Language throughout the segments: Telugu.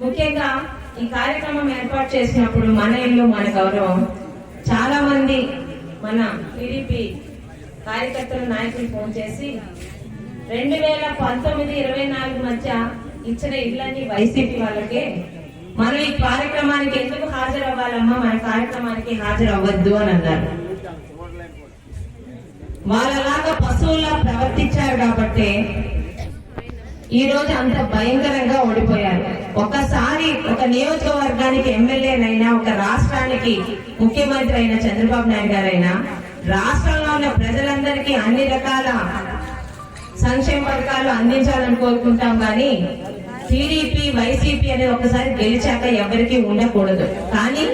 ముఖ్యంగా ఈ కార్యక్రమం ఏర్పాటు చేసినప్పుడు మన ఇల్లు మన గౌరవం. చాలా మంది మన టీడీపీ కార్యకర్తలు నాయకులు ఫోన్ చేసి రెండు వేల పంతొమ్మిది ఇరవై నాలుగు మధ్య ఇచ్చిన ఇళ్ళని వైసీపీ వాళ్ళకే మనం ఈ కార్యక్రమానికి ఎందుకు హాజరు అవ్వాలమ్మా మన కార్యక్రమానికి హాజరు అవ్వద్దు అని అన్నారు. వాళ్ళలాగా పశువులా ప్రవర్తించారు కాబట్టి ఈ రోజు అంత భయంకరంగా ఓడిపోయారు. ఒకసారి ఒక నియోజకవర్గానికి ఎమ్మెల్యేనైనా ఒక రాష్ట్రానికి ముఖ్యమంత్రి అయిన చంద్రబాబు నాయుడు గారైనా రాష్ట్రంలో ఉన్న ప్రజలందరికీ అన్ని రకాల సంక్షేమ పథకాలు అందించాలని కోరుకుంటాం కానీ టీడీపీ వైసీపీ అనేది ఒకసారి గెలిచాక ఎవరికి ఉండకూడదు. కానీ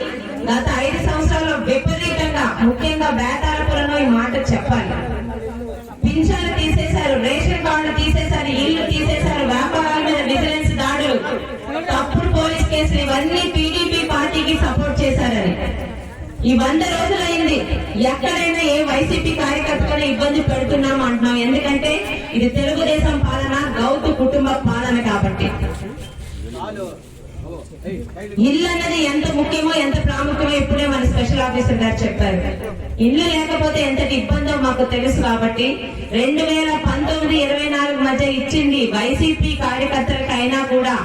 గత ఐదు సంవత్సరాల్లో విపరీతంగా ముఖ్యంగా బేట ఈ వంద రోజులైంది. ఎక్కడైనా ఏ వైసీపీ కార్యకర్తలను ఇబ్బంది పెడుతున్నాం అంటున్నాం. ఎందుకంటే ఇది తెలుగుదేశం పాలన గౌతు కుటుంబ పాలన కాబట్టి. ఇల్లు అన్నది ఎంత ముఖ్యమో ఎంత ప్రాముఖ్యమో ఇప్పుడే మన స్పెషల్ ఆఫీసర్ గారు చెప్పారు. ఇల్లు లేకపోతే ఎంతటి ఇబ్బందో మాకు తెలుసు కాబట్టి రెండు వేల పంతొమ్మిది ఇరవై నాలుగు మధ్య ఇచ్చింది వైసీపీ కార్యకర్తలకైనా కూడా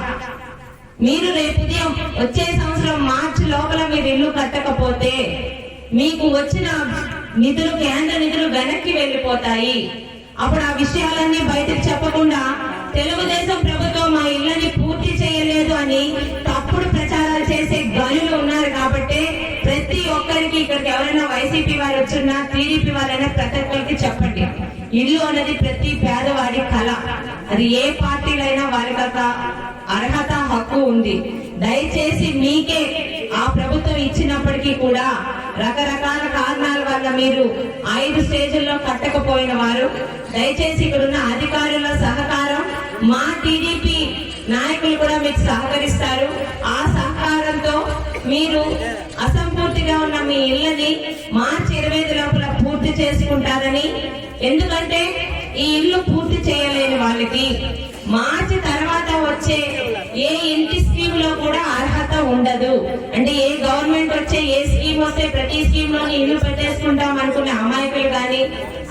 మీరు రేపు ఉదయం వచ్చే సంవత్సరం మార్చి లోపల మీరు ఇల్లు కట్టకపోతే మీకు వచ్చిన నిధులు కేంద్ర నిధులు వెనక్కి వెళ్ళిపోతాయి. అప్పుడు ఆ విషయాలన్నీ బయటకు చెప్పకుండా తెలుగుదేశం ప్రభుత్వం మా ఇళ్ళని పూర్తి చేయలేదు అని తప్పుడు ప్రచారాలు చేసే గనులు ఉన్నారు కాబట్టి ప్రతి ఒక్కరికి ఇక్కడికి ఎవరైనా వైసీపీ వారు వచ్చినా టీడీపీ వారైనా ప్రతి ఒక్కరికి చెప్పండి. ఇల్లు అనేది ప్రతి పేదవాడి కళ. అది ఏ పార్టీలైనా వారి కథ అర్హత హక్కు ఉంది. దయచేసి మీకే ఆ ప్రభుత్వం ఇచ్చినప్పటికీ కూడా రకరకాల కారణాల వల్ల మీరు ఐదు స్టేజ్ల్లో కట్టకపోయిన వారు దయచేసి ఇక్కడున్న అధికారుల సహకారం మా టీడీపీ నాయకులు కూడా మీకు సహకరిస్తారు. ఆ సహకారంతో మీరు అసంపూర్తిగా ఉన్న మీ ఇళ్ళని మార్చి ఇరవై ఐదు లోపల పూర్తి చేసుకుంటారని ఎందుకంటే ఈ ఇల్లు పూర్తి చేయలేని వాళ్ళకి మార్చి తర్వాత వచ్చే ఏ ఇంటి స్కీమ్లో కూడా అర్హత ఉండదు. అంటే ఏ గవర్నమెంట్ వచ్చే ఏ స్కీమ్ వస్తే ప్రతి స్కీమ్లోని ఇల్లు పెట్టేసుకుంటాం అనుకునే అమాయకులు కానీ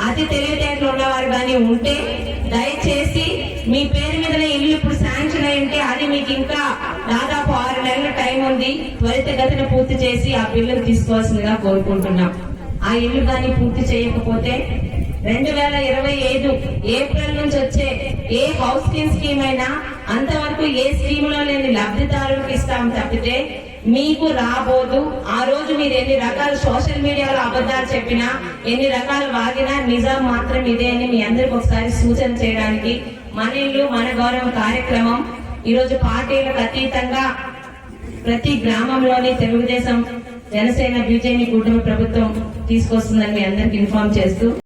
అతి తెలివితేటలు ఉన్నవారు కానీ ఉంటే దయచేసి మీ పేరు మీదనే ఇల్లు ఇప్పుడు శాంక్షన్ అయి ఉంటే అది మీకు ఇంకా దాదాపు ఆరు నెలల టైం ఉంది. త్వరితగతిన పూర్తి చేసి ఆ బిల్లును తీసుకోవాల్సిందిగా కోరుకుంటున్నాం. ఆ ఇల్లు కానీ పూర్తి చేయకపోతే రెండు వేల ఇరవై ఐదు ఏప్రిల్ నుంచి వచ్చే ఏ హౌసింగ్ స్కీమ్ అయినా అంతవరకు ఏ స్కీములో లేని లబ్ధిదారులకు ఇస్తాం తప్పితే మీకు రాబోదు. ఆ రోజు మీరు ఎన్ని రకాల సోషల్ మీడియాలో అబద్ధాలు చెప్పినా ఎన్ని రకాలు వాగినా నిజం మాత్రం ఇదే అని మీ అందరికి ఒకసారి సూచన చేయడానికి మన ఇల్లు మన గౌరవం కార్యక్రమం. ఈరోజు పార్టీలకు అతీతంగా ప్రతి గ్రామంలోని తెలుగుదేశం జనసేన బీజేపీ కుటుంబ ప్రభుత్వం తీసుకొస్తుందని మీ అందరికి ఇన్ఫార్మ్ చేస్తూ